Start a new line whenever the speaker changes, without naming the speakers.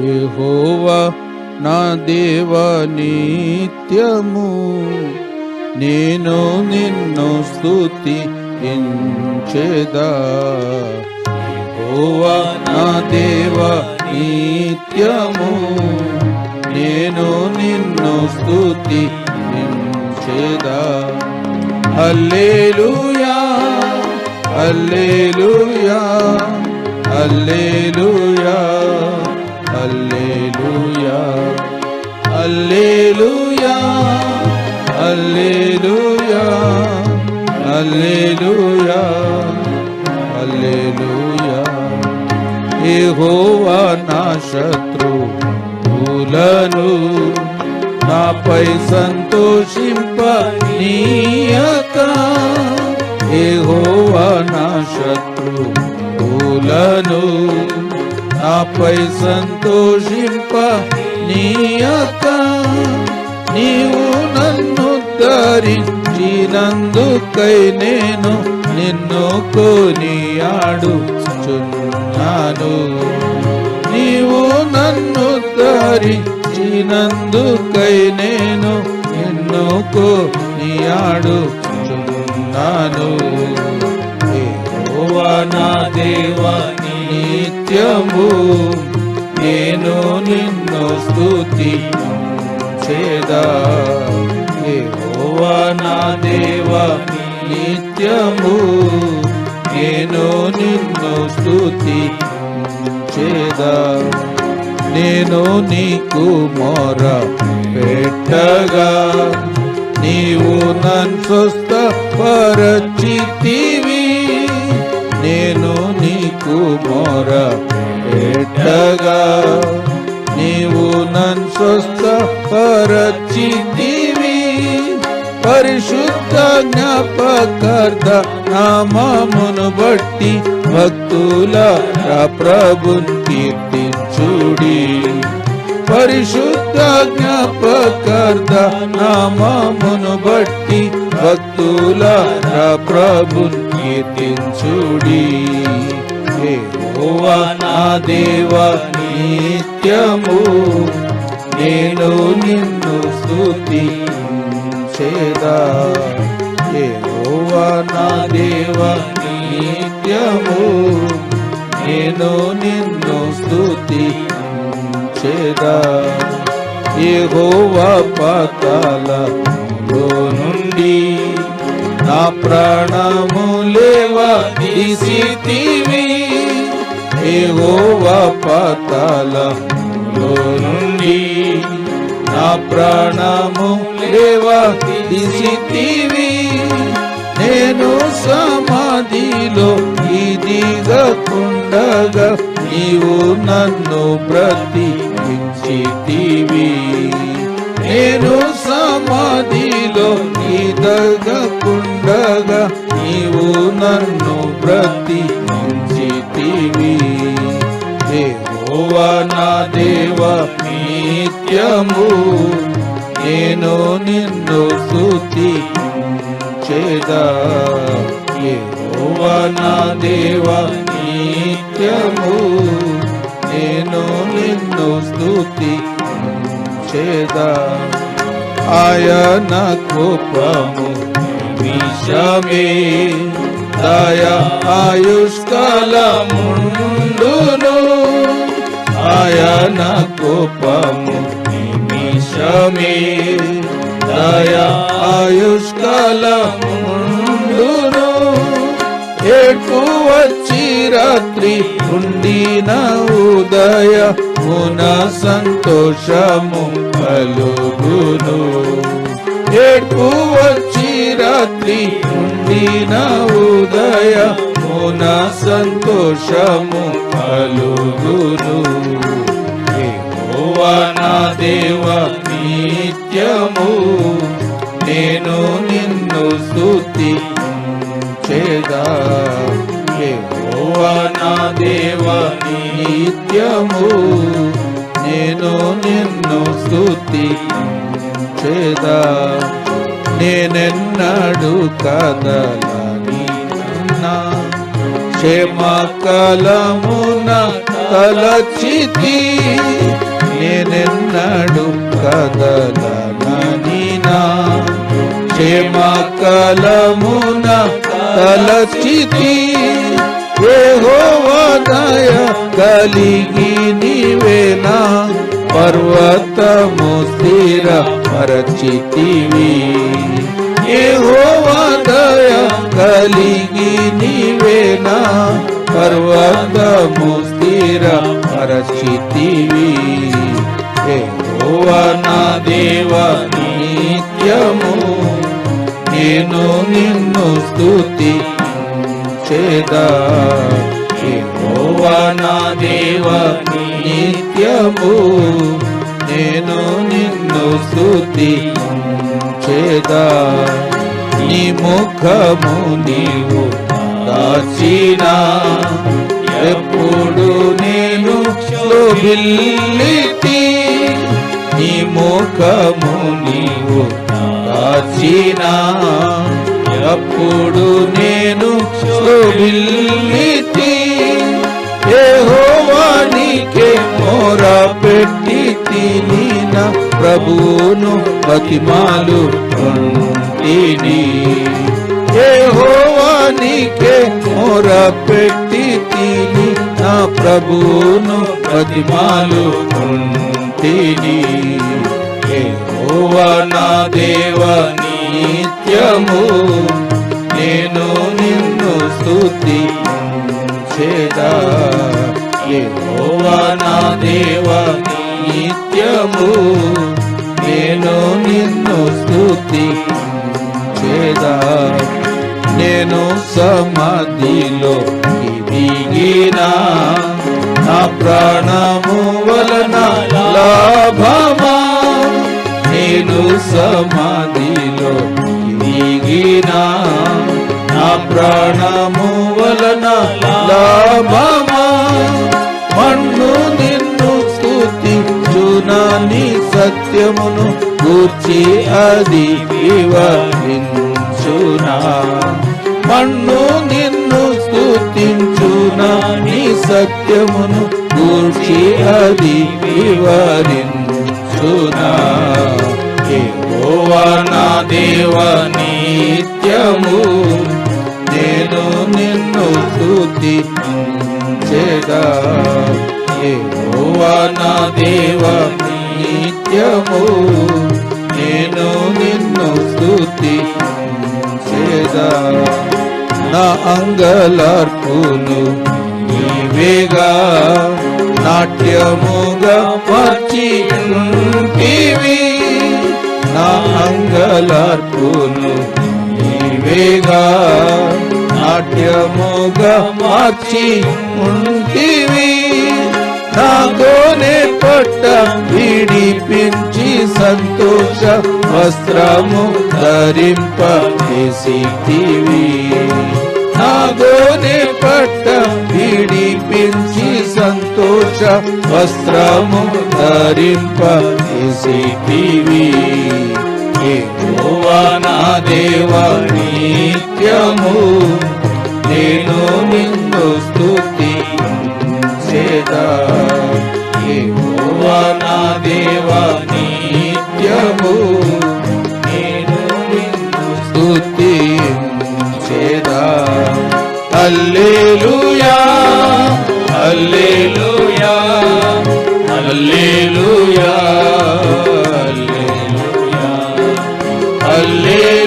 యెహోవా నా దేవ నిత్యము. నేను నిన్ను స్థుతి ఇంచెదా యెహోవా నా దేవ నిత్యము. నేను నిన్ను స్థుతి ఇంచెదా హల్లెలూయా హల్లెలూయా హల్లెలూయా. హల్లెలూయా హల్లెలూయా యెహోవా నా శత్రువులను నాపై సంతోషింప నీయక యెహోవా నా శత్రువులను నాపై సంతోషింప నీయక నన్ను ధరించినందుకై నేను నిన్ను కొనియాడుచున్నాను నీవు నన్ను ధరించినందుకై నేను నిన్ను కొనియాడుచున్నాను యెహోవా నా దేవా నిత్యము నేను నిన్ను స్తుతి చేదా యెహోవా నా దేవా నిత్యము నేను నిన్ను స్థుతి చేదా నేను నీకు మొర పెట్టగా నీవు నన్ను స్వస్థ పరచితివి నేను నీకు మొర పెట్టగా నీవు నన్ను స్వస్థ పరచితివి పరిశుద్ధ జ్ఞాపకర్త నామమును బట్టి భక్తుల ప్రభుని కీర్తించుడి. పరిశుద్ధ జ్ఞాపకర్త నామమును బట్టి భక్తుల ప్రభుని కీర్తించుడి. నా దేవ నిత్యము నేను నిన్ను స్థుతి చేదా యెహోవా నా దేవ నిత్యము. నేను నిన్ను స్థుతి చేదా యెహోవా పాతాల నుండి నా ప్రాణము లేవా తీసితివి యెహోవా పాతాల నుండి నా ప్రాణము లేవా? తీసితివి నేను సమాధిలో ఇదిగకుండగా నీవు నన్ను బ్రతికించితివి నేను సమాధిలో ఇదగకుండగా నీవు నన్ను బ్రతికించితివి దేవా నా దేవ నిత్యము నేను నిన్ను స్తుతి చేదా యెహోవా నా దేవ నిత్యము నేను నిన్ను స్తుతి చేదా ఆయన కోపము విషమే దయ ఆయుష్కాలముండును. ఆయన కోపము నిమిషమే దయ ఆయుష్కాలముండును. ఏటు వచ్చి రాత్రి ఉండిన ఉదయ మున సంతోషము కలుగును. ఎక్కువ వచ్చి రాత్రి ఉండిన ఉదయ మున సంతోషము కలుగును. నిత్యము నేను నిన్ను స్థుతి చేదా నా దేవ నిత్యము నేను నిన్ను స్థుతి చేదా నేనెన్నడు కదలని నా క్షేమకాలమున తలచితి నేనెన్నడు కదలనని క్షేమ కలమున తలచితి యెహోవాదయ కలిగి నీవేనా? పర్వతము స్థిర పరచితివి. యెహోవాదయ కలిగి నీవేనా? పర్వతము స్థిర పరచితివి. యెహోవా నా దేవ నిత్యము నేను నిన్ను స్థుతి చేదా నా దేవ నిత్యము నేను నిన్ను స్థుతి చేదా నీ ముఖము నీవు దాచినా ఎప్పుడు నేను శోభిల్లితి? నీ ముఖము నీవు దాచినా ఎప్పుడు నేను శోభిల్లితి యెహోవానికే మోర పెట్టి తినిన ప్రభువును బతిమాలు కొంటిని యెహోవానికే మోర పెట్టి తిని నా ప్రభువును బతిమాలు కొంటిని భువన దేవ నిత్యము. నేను నిన్ను స్థుతి చేదా యెహోవా దేవ నిత్యము. నేను నిన్ను స్థుతి చేదా నేను సమాధిలో దిగినా నా ప్రాణము వలన లాభమా సమాధిలో దిగినా నా ప్రాణము వలన లాభమా? మన్ను నిన్ను స్తుతించునని సత్యమును కూర్చి అది వివరించునా? మన్ను నిన్ను స్తుతించునని సత్యమును కూర్చి అది వివరించునా? దేవ నిత్యము నేను నిన్ను స్థుతి చేదా యెహోవా నా దేవ నిత్యము నేను నిన్ను స్థుతి చేదా నా అంగలార్పును నీవేగా నాట్యముగా మార్చి ఉంటివి నా అంగలార్పులు నీవేగా నాట్యముగా మార్చి ఉంటివి. నాతోనే పట్ట విడిపించి సంతోష వస్త్రము ధరింప చేసితివి నాగోనే పట్ట విడిపించి సంతోష వస్త్రము ధరింప చేసితివి నా దేవ నిత్యము నేను నిన్ను స్థుతి నా దేవ నిత్యము నేను నిన్ను స్థుతి చేదా అల్లేలుయా అల్లేలుయా అల్లేలుయా హల్లెలూయా